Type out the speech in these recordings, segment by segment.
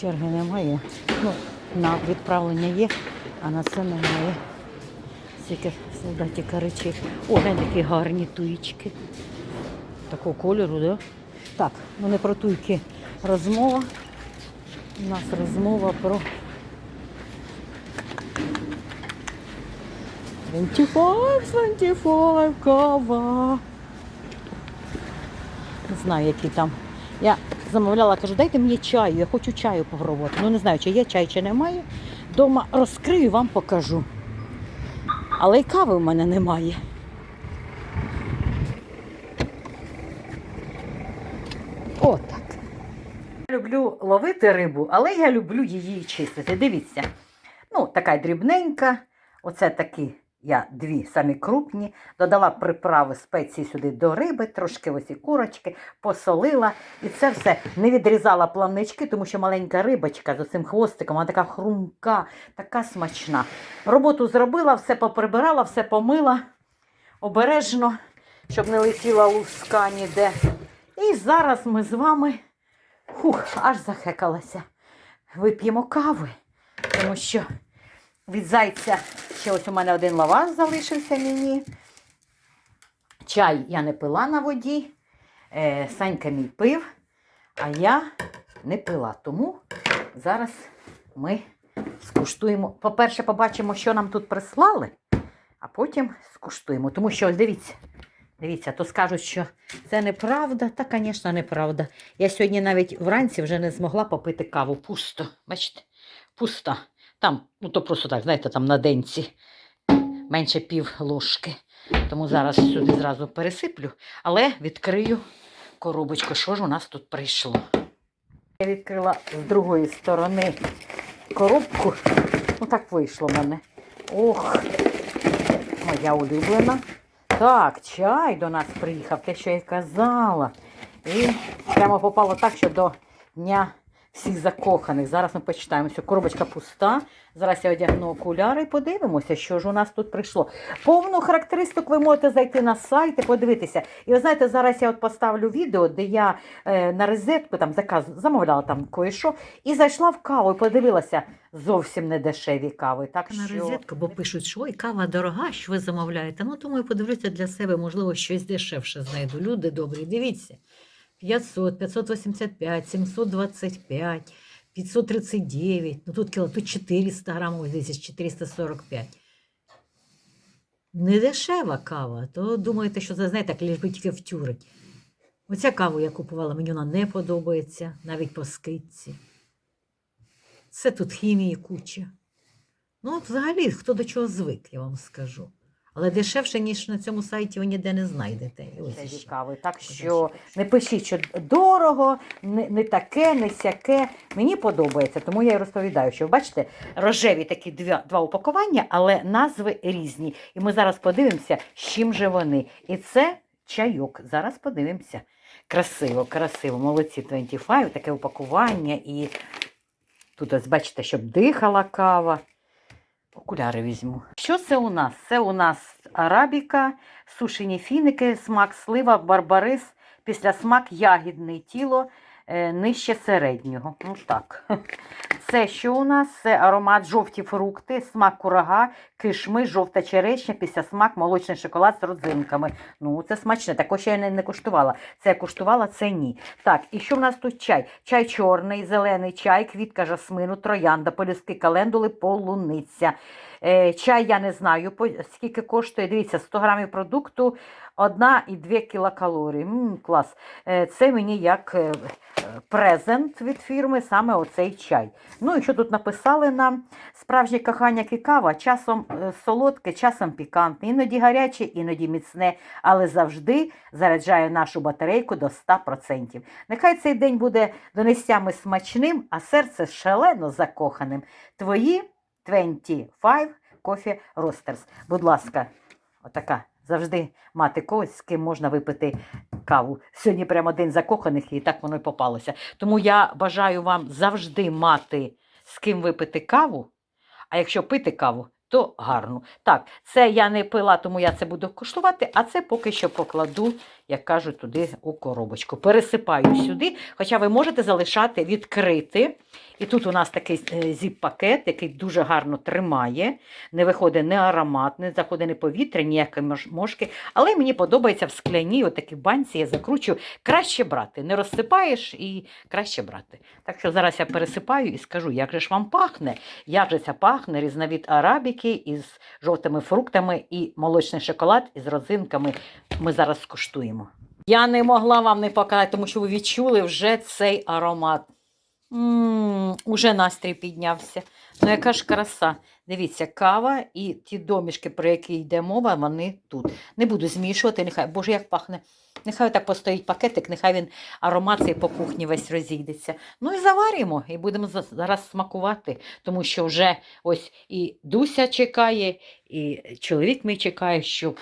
Черги немає. Ну, на відправлення є, а на це немає. Скільки солдатіка речей. О, глянь, такі гарні туїчки. Такого кольору, да? Так, ну не про туйки розмова. У нас розмова про 25, 25, кава. Не знаю, які там. Я замовляла, кажу, дайте мені чаю, я хочу чаю попробувати. Ну не знаю, чи є чай, чи немає. Дома розкрию і вам покажу. Але й кави в мене немає. Отак. Я люблю ловити рибу, але я люблю її чистити. Дивіться. Ну, така дрібненька. Оце такі я дві самі крупні. Додала приправи спеції сюди до риби, трошки ось і курочки, посолила. І це все не відрізала плавнички, тому що маленька рибочка з цим хвостиком, вона така хрумка, така смачна. Роботу зробила, все поприбирала, все помила обережно, щоб не летіла луска ніде. І зараз ми з вами фух, аж захекалася. Вип'ємо кави, тому що від зайця ще ось у мене один лаваш залишився мені. Чай я не пила на воді. Е, Санька мій пив, а я не пила. Тому зараз ми скуштуємо. По-перше, побачимо, що нам тут прислали, а потім скуштуємо. Тому що, ось дивіться, дивіться, то скажуть, що це неправда. Та, звісно, неправда. Я сьогодні навіть вранці вже не змогла попити каву. Пусто. Бачите? Пуста. Там, ну то просто так, знаєте, там на денці менше пів ложки. Тому зараз сюди зразу пересиплю, але відкрию коробочку. Що ж у нас тут прийшло? Я відкрила з другої сторони коробку. Ну так вийшло в мене. Ох, моя улюблена. Так, чай до нас приїхав, те, що я казала. І прямо попало так, що до дня всіх закоханих. Зараз ми почитаємо, що коробочка пуста. Зараз я одягну окуляри і подивимося, що ж у нас тут прийшло. Повну характеристику ви можете зайти на сайт і подивитися. І ви знаєте, зараз я от поставлю відео, де я е, на розетку там заказ замовляла там кое-що, і зайшла в каву і подивилася зовсім не дешеві кави. Так на що... розетку, бо пишуть, що ой, кава дорога, що ви замовляєте. Ну, думаю, подивлюся для себе, можливо, щось дешевше знайду. Люди добрі, дивіться. 500, 585, 725, 539, ну тут кіло, тут 400 грамів, десь 445. Не дешева кава, то думаєте, що це, знаєте, так лиш би тільки втюрить. Оця каву я купувала, мені вона не подобається, навіть по скидці. Це тут хімії куча. Ну, взагалі, хто до чого звик, я вам скажу. Але дешевше, ніж на цьому сайті, ви ніде не знайдете. І ось Дешеві ще. Так що не пишіть, що дорого, не, не таке, не сяке. Мені подобається, тому я і розповідаю, що ви бачите, рожеві такі два, два упакування, але назви різні. І ми зараз подивимося, з чим же вони. І це чайок. Зараз подивимося. Красиво, красиво. Молодці 25, таке упакування. І тут ось бачите, щоб дихала кава. Окуляри візьму. Що це у нас? Це у нас арабіка, сушені фіники, смак слива, барбарис, після смак ягідний тіло нижче середнього. Ну так. Це що у нас? Це аромат жовті фрукти, смак курага, кишми, жовта черешня, після смак молочний шоколад з родзинками. Ну, це смачне. Також я не, не куштувала. Це я куштувала, це ні. Так, і що в нас тут чай? Чай чорний, зелений чай, квітка жасмину, троянда, полюски календули, полуниця. Е, чай я не знаю, скільки коштує. Дивіться, 100 грамів продукту, 1,2 кілокалорії. М, клас. Е, це мені як е, презент від фірми, саме оцей чай. Ну і що тут написали нам? Справжнє кохання і кава, часом солодке, часом пікантне, іноді гаряче, іноді міцне, але завжди заряджає нашу батарейку до 100%. Нехай цей день буде донестями смачним, а серце шалено закоханим. Твої 25 Coffee Roasters. Будь ласка, отака. Завжди мати когось, з ким можна випити каву. Сьогодні прямо день закоханих, і так воно й попалося. Тому я бажаю вам завжди мати з ким випити каву. А якщо пити каву, то гарну. Так, це я не пила, тому я це буду куштувати, а це поки що покладу як кажуть, туди у коробочку. Пересипаю сюди, хоча ви можете залишати відкрити. І тут у нас такий е, зіп-пакет, який дуже гарно тримає. Не виходить не аромат, не заходить не повітря, ніякі мож- мошки. Але мені подобається в скляній отакі банці, я закручую. Краще брати. Не розсипаєш і краще брати. Так що зараз я пересипаю і скажу, як же ж вам пахне. Як же це пахне різновид арабіки із жовтими фруктами і молочний шоколад із родзинками. Ми зараз скуштуємо. Я не могла вам не показати, тому що ви відчули вже цей аромат. Ммм, уже настрій піднявся. Ну, яка ж краса. Дивіться, кава і ті домішки, про які йде мова, вони тут. Не буду змішувати, нехай, боже, як пахне. Нехай так постоїть пакетик, нехай він аромат цей по кухні весь розійдеться. Ну і заваримо, і будемо зараз смакувати, тому що вже ось і Дуся чекає, і чоловік мій чекає, щоб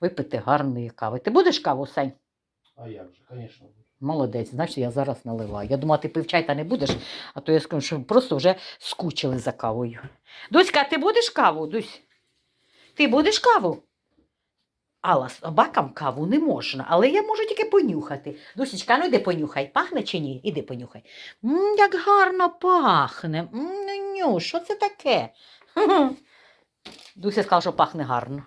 випити гарної кави. Ти будеш каву, Сань? А як же, звісно. Молодець, значить я зараз наливаю. Я думала, ти пив чай та не будеш, а то я скажу, що просто вже скучили за кавою. Дуська, ти будеш каву? Дусь? Ти будеш каву? Алла, собакам каву не можна, але я можу тільки понюхати. Дусічка, ну йди понюхай. Пахне чи ні? Іди понюхай. м як гарно пахне. м ну, ню, що це таке? Дуся сказала, що пахне гарно.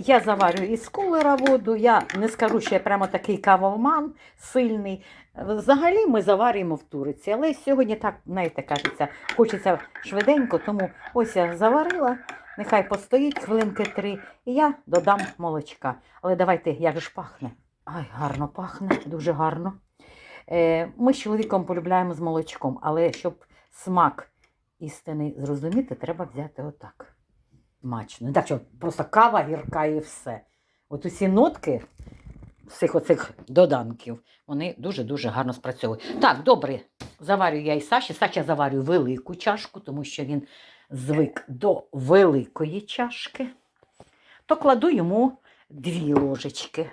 Я заварю із кулера воду. Я не скажу, що я прямо такий кавоман сильний. Взагалі ми заварюємо в туриці, але сьогодні так, знаєте, кажеться, хочеться швиденько, тому ось я заварила, нехай постоїть хвилинки три, і я додам молочка. Але давайте, як ж пахне. Ай, гарно пахне, дуже гарно. Е, ми з чоловіком полюбляємо з молочком, але щоб смак істини зрозуміти, треба взяти отак. Смачно. Не так, що просто кава гірка і все. От усі нотки всіх оцих доданків, вони дуже-дуже гарно спрацьовують. Так, добре, заварю я і Саші. Саша заварю велику чашку, тому що він звик до великої чашки. То кладу йому дві ложечки.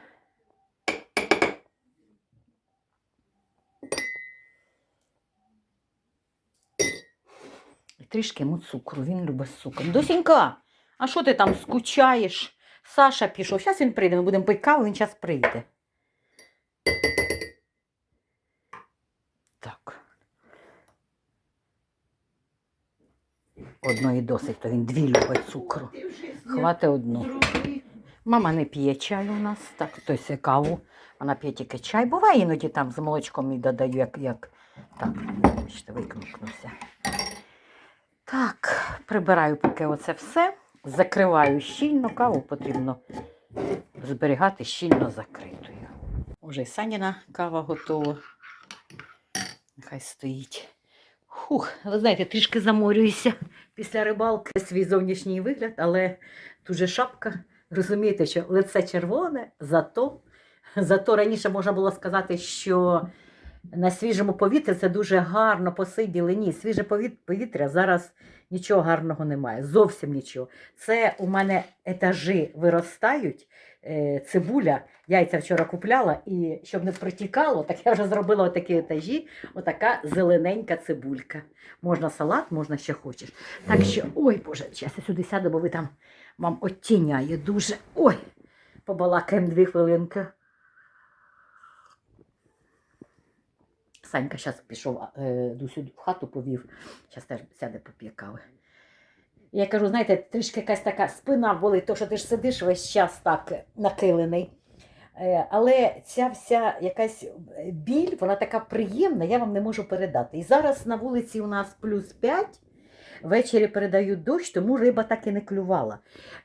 Трішки йому цукру, він любить цукор. Досінька, а що ти там скучаєш? Саша пішов. Зараз він прийде, ми будемо пити каву, він зараз прийде. Так. Одної досить, то він дві любить цукру. Хвати одну. Мама не п'є чай у нас, так, тобто каву. Вона п'є тільки чай. Буває іноді там з молочком і додаю, як, як. Так, бачите, викликнувся. Так, прибираю поки оце все. Закриваю щільно, каву потрібно зберігати щільно закритою. Уже і Саніна кава готова. Нехай стоїть. Хух, ви знаєте, трішки заморююся після рибалки. Свій зовнішній вигляд, але тут же шапка. Розумієте, що лице червоне, зато, зато раніше можна було сказати, що на свіжому повітрі це дуже гарно посиділи. Ні, свіже повітря зараз нічого гарного немає. Зовсім нічого. Це у мене етажі виростають. е, Цибуля, яйця вчора купляла, і щоб не протікало, так я вже зробила отакі етажі, отака зелененька цибулька. Можна салат, можна що хочеш. Так що, ой Боже, зараз я сюди сяду, бо ви там вам оттіняє дуже. Ой, побалакаємо дві хвилинки. Санька зараз пішов е, Дусю в хату повів, зараз теж сяде поп'є кави. Я кажу, знаєте, трішки якась така спина болить, то що ти ж сидиш весь час так накилений. Е, Але ця вся якась біль, вона така приємна, я вам не можу передати. І зараз на вулиці у нас плюс 5, ввечері передають дощ, тому риба так і не клювала.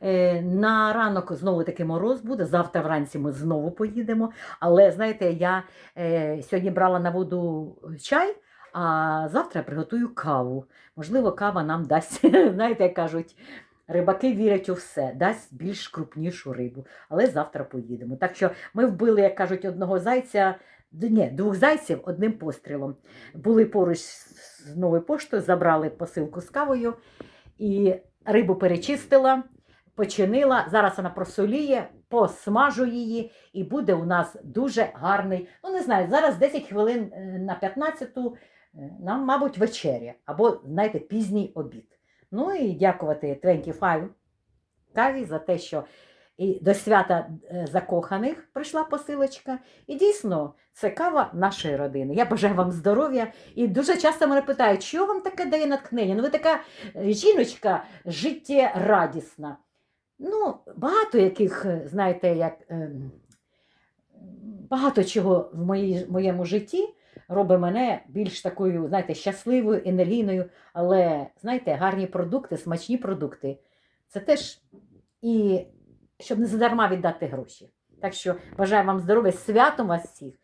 Е, На ранок знову таки мороз буде, завтра вранці ми знову поїдемо. Але знаєте, я е, сьогодні брала на воду чай, а завтра приготую каву. Можливо, кава нам дасть, знаєте, як кажуть, рибаки вірять у все, дасть більш крупнішу рибу. Але завтра поїдемо. Так що ми вбили, як кажуть, одного зайця. Ні, двох зайців одним пострілом. Були поруч з новою поштою, забрали посилку з кавою і рибу перечистила, починила. Зараз вона просоліє, посмажу її, і буде у нас дуже гарний. Ну, не знаю, зараз 10 хвилин е, на 15 е, нам, мабуть, вечеря або, знаєте, пізній обід. Ну і дякувати 25 каві за те, що І до свята е, закоханих прийшла посилочка. І дійсно, це кава нашої родини. Я бажаю вам здоров'я. І дуже часто мене питають, що вам таке дає натхнення? Ну, ви така е, жіночка життєрадісна. Ну, багато яких, е, знаєте, як багато чого в моїй, моєму житті робить мене більш такою, знаєте, щасливою, енергійною, але знаєте, гарні продукти, смачні продукти. Це теж і щоб не задарма віддати гроші. Так що бажаю вам здоров'я, святом вас всіх.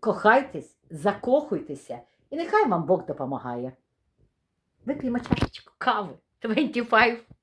Кохайтесь, закохуйтеся, і нехай вам Бог допомагає. Вип'ємо чашечку кави 25.